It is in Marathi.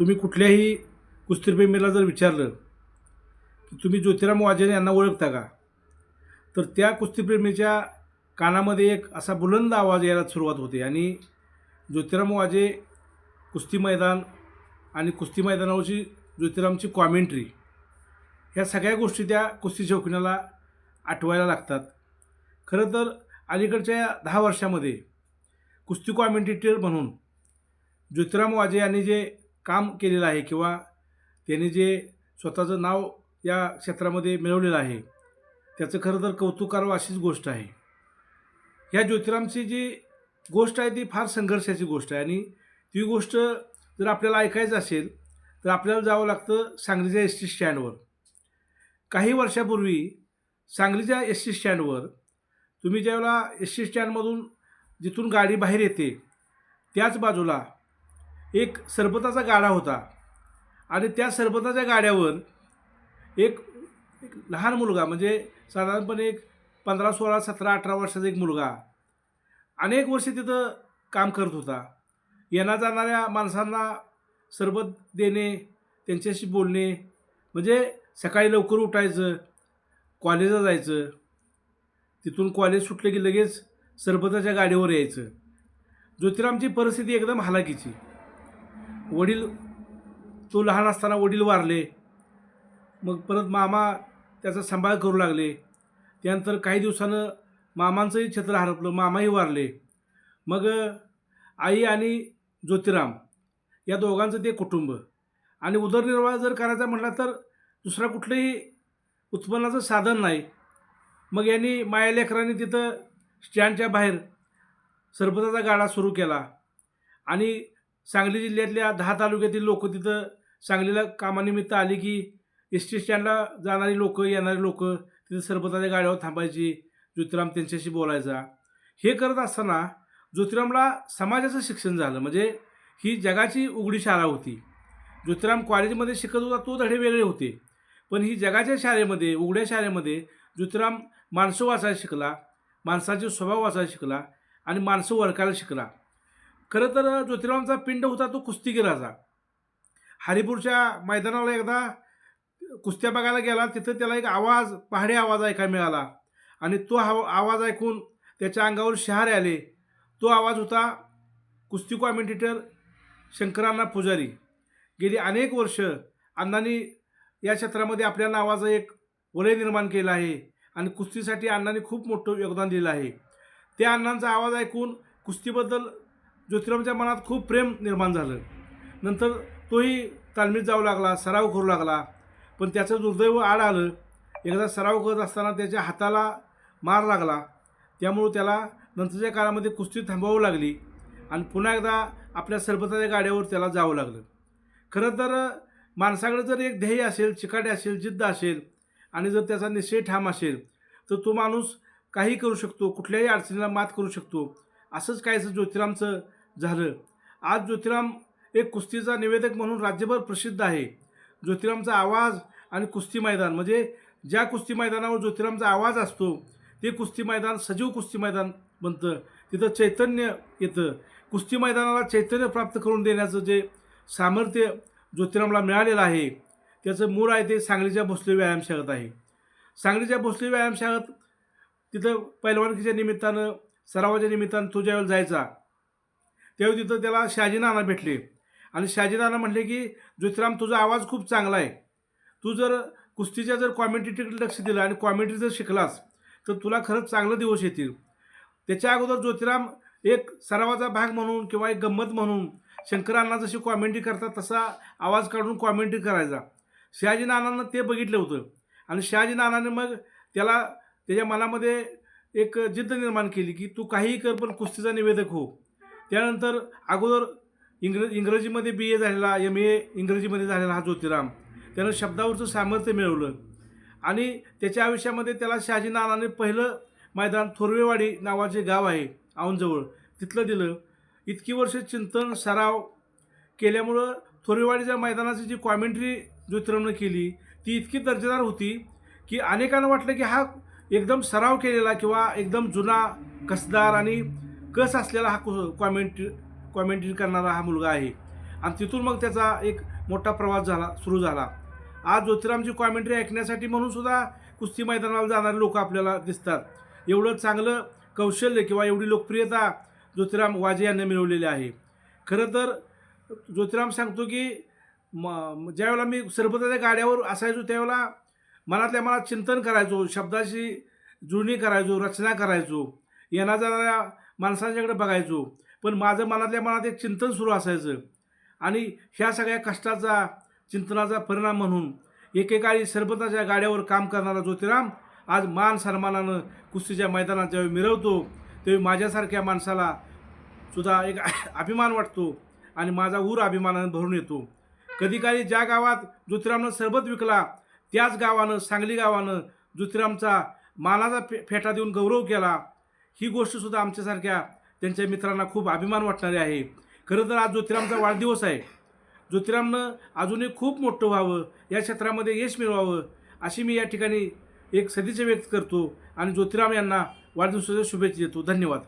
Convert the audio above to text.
तुम्ही कुठल्याही कुस्तीप्रेमीला जर विचारलं की तुम्ही ज्योतिराम वाजेने यांना ओळखता का? तर त्या कुस्तीप्रेमीच्या कानामध्ये एक असा बुलंद आवाज यायला सुरुवात होते आणि ज्योतिराम वाजे कुस्ती मैदान आणि कुस्ती मैदानावरची ज्योतिरामची कॉमेंट्री ह्या सगळ्या गोष्टी त्या कुस्ती शौकीनाला आठवायला लागतात. खरं तर अलीकडच्या दहा वर्षामध्ये कुस्ती कॉमेंटेटर म्हणून ज्योतिराम वाजे यांनी जे काम केलेलं आहे किंवा त्यांनी जे स्वतःचं नाव या क्षेत्रामध्ये मिळवलेलं आहे त्याचं खरं तर कौतुकारव अशीच गोष्ट आहे. ह्या ज्योतिरामची जी गोष्ट आहे ती फार संघर्षाची गोष्ट आहे आणि ती गोष्ट जर आपल्याला ऐकायचं असेल तर आपल्याला जावं लागतं सांगलीच्या एस टी स्टँडवर. काही वर्षापूर्वी सांगलीच्या एस टी स्टँडवर तुम्ही ज्यावेळेला एस टी स्टँडमधून जिथून गाडी बाहेर येते त्याच बाजूला एक सरबताचा गाडा होता. आणि त्या सरबताच्या गाड्यावर एक एक लहान मुलगा म्हणजे साधारणपणे एक पंधरा सोळा सतरा अठरा वर्षाचा एक मुलगा अनेक वर्ष तिथं काम करत होता. येण्या जाणाऱ्या माणसांना सरबत देणे त्यांच्याशी बोलणे म्हणजे सकाळी लवकर उठायचं कॉलेजला जायचं तिथून कॉलेज सुटलं की लगेच सरबताच्या गाडीवर यायचं. ज्योतिरामची परिस्थिती एकदम हालाकीची वडील तो लहान असताना वडील वारले. मग परत मामा त्याचा सांभाळ करू लागले. त्यानंतर काही दिवसानं मामांचंही छत्र हरपलं मामाही वारले. मग आई आणि ज्योतिराम या दोघांचं ते कुटुंब. आणि उदरनिर्वाह जर करायचा म्हटला तर दुसरा कुठलंही उत्पन्नाचं साधन नाही. मग यांनी माया लेकरांनी तिथं स्टँडच्या बाहेर सरबताचा गाडा सुरू केला. आणि सांगली जिल्ह्यातल्या दहा तालुक्यातील लोक तिथं सांगलीला कामानिमित्त आली की एस टी स्टँडला जाणारी लोक येणारी लोक तिथं सरबताच्या गाड्यावर थांबायची ज्योतिराम त्यांच्याशी बोलायचा. हे करत असताना ज्योतिरामला समाजाचं शिक्षण झालं. म्हणजे ही जगाची उघडी शाळा होती. ज्योतिराम कॉलेजमध्ये शिकत होता तो धडे वेगळे होते. पण ही जगाच्या शाळेमध्ये उघड्या शाळेमध्ये ज्योतिराम माणसं वाचायला शिकला माणसाचे स्वभाव वाचायला शिकला आणि माणसं वळखायला शिकला. खरं तर ज्योतिरावांचा पिंड होता तो कुस्तीगिराचा. हरिपूरच्या मैदानाला एकदा कुस्त्या बघायला गेला तिथं त्याला एक आवाज पहाडी आवाज ऐकायला मिळाला. आणि तो हव आवाज ऐकून त्याच्या अंगावर शहारे आले. तो आवाज होता कुस्ती कॉमेंटेटर शंकरांना पुजारी. गेली अनेक वर्ष अण्णांनी या क्षेत्रामध्ये आपल्या नावाचं एक वलय निर्माण केलं आहे आणि कुस्तीसाठी अण्णांनी खूप मोठं योगदान दिलं आहे. त्या अण्णांचा आवाज ऐकून कुस्तीबद्दल ज्योतिरामच्या मनात खूप प्रेम निर्माण झालं. नंतर तोही तालमीत जाऊ लागला सराव करू लागला. पण त्याचं दुर्दैव आड आलं. एकदा सराव करत असताना त्याच्या हाताला मार लागला. त्यामुळं त्याला नंतरच्या काळामध्ये कुस्ती थांबवावं लागली आणि पुन्हा एकदा आपल्या सरबताच्या गाड्यावर त्याला जावं लागलं. खरं तर माणसाकडे जर एक ध्येय असेल चिकाटे असेल जिद्द असेल आणि जर त्याचा निश्चय ठाम असेल तर तो माणूस काही करू शकतो कुठल्याही अडचणीला मात करू शकतो. असंच काहीचं ज्योतिरामचं झालं. आज ज्योतिराम एक कुस्तीचा निवेदक म्हणून राज्यभर प्रसिद्ध आहे. ज्योतिरामचा आवाज आणि कुस्ती मैदान म्हणजे ज्या कुस्ती मैदानावर ज्योतिरामचा आवाज असतो ते कुस्ती मैदान सजीव कुस्ती मैदान बनतं. तिथं चैतन्य येतं. कुस्ती मैदानाला चैतन्य प्राप्त करून देण्याचं जे सामर्थ्य ज्योतिरामला मिळालेलं आहे त्याचं मूळ आहे ते सांगलीच्या भोसले व्यायामशाळेत आहे. सांगलीच्या भोसले व्यायामशाळेत तिथं पैलवानकीच्या निमित्तानं सरावाच्या निमित्तानं तो ज्यावेळेला जायचा त्यावेळी तिथं त्याला शहाजी नाना भेटले. आणि शहाजी नाना म्हटले की ज्योतिराम तुझा आवाज खूप चांगला आहे. तू जर कुस्तीच्या जर कॉमेंट्रीकडे लक्ष दिलं आणि कॉमेंट्री जर शिकलास तर तुला खरंच चांगलं दिवस येतील. त्याच्या अगोदर ज्योतिराम एक सरावाचा भाग म्हणून किंवा एक गंमत म्हणून शंकरांना जशी कॉमेंट्री करतात तसा आवाज काढून कॉमेंट्री करायचा. शहाजी नानानं ते बघितलं होतं. आणि शहाजी नानाने मग त्याला त्याच्या मनामध्ये एक जिद्द निर्माण केली की तू काहीही कर पण कुस्तीचा निवेदक हो. त्यानंतर अगोदर इंग्र इंग्रजीमध्ये बी ए झालेला एम ए इंग्रजीमध्ये झालेला हा ज्योतिराम. त्यानं शब्दावरचं सामर्थ्य मिळवलं. आणि त्याच्या आयुष्यामध्ये त्याला शहाजी नानाने पहिलं मैदान थोरवेवाडी नावाचे गाव आहे औंजवळ तिथलं दिलं. इतकी वर्ष चिंतन सराव केल्यामुळं थोरवेवाडीच्या मैदानाची जी कॉमेंट्री ज्योतिरामनं केली ती इतकी दर्जेदार होती की अनेकांना वाटलं की हा एकदम सराव केलेला किंवा एकदम जुना कसदार आणि कस असलेला हा कॉमेंट्री कॉमेंट्री करणारा हा मुलगा आहे. आणि तिथून मग त्याचा एक मोठा प्रवास झाला सुरू झाला. आज ज्योतिरामची कॉमेंट्री ऐकण्यासाठी म्हणून सुद्धा कुस्ती मैदानाला जाणारे लोक आपल्याला दिसतात. एवढं चांगलं कौशल्य किंवा एवढी लोकप्रियता ज्योतिराम वाजे यांनी मिळवलेली आहे. खरं तर ज्योतिराम सांगतो की म ज्यावेळेला मी सरबताच्या गाड्यावर असायचो त्यावेळेला मनातल्या मनात चिंतन करायचो शब्दाशी जुळणी करायचो रचना करायचो. येणा जाणाऱ्या माणसांच्याकडे बघायचो. पण माझं मनातल्या मनात एक चिंतन सुरू असायचं. आणि ह्या सगळ्या कष्टाचा चिंतनाचा परिणाम म्हणून एकेकाळी सरबताच्या गाड्यावर काम करणारा ज्योतिराम आज मान सन्मानानं कुस्तीच्या मैदानात ज्यावेळी मिरवतो त्यावेळी माझ्यासारख्या माणसाला सुद्धा एक अभिमान वाटतो आणि माझा ऊर अभिमानानं भरून येतो. कधीकाळी ज्या गावात ज्योतिरामनं सरबत विकला त्याच गावानं सांगली गावानं ज्योतिरामचा मानाचा फे फेटा देऊन गौरव केला ही गोष्टसुद्धा आमच्यासारख्या त्यांच्या मित्रांना खूप अभिमान वाटणारी आहे. खरं तर आज ज्योतिरामचा वाढदिवस आहे. ज्योतिरामनं अजूनही खूप मोठं व्हावं या क्षेत्रामध्ये यश मिळवावं अशी मी या ठिकाणी एक सदिच्छा व्यक्त करतो आणि ज्योतिराम यांना वाढदिवसाच्या शुभेच्छा देतो. धन्यवाद.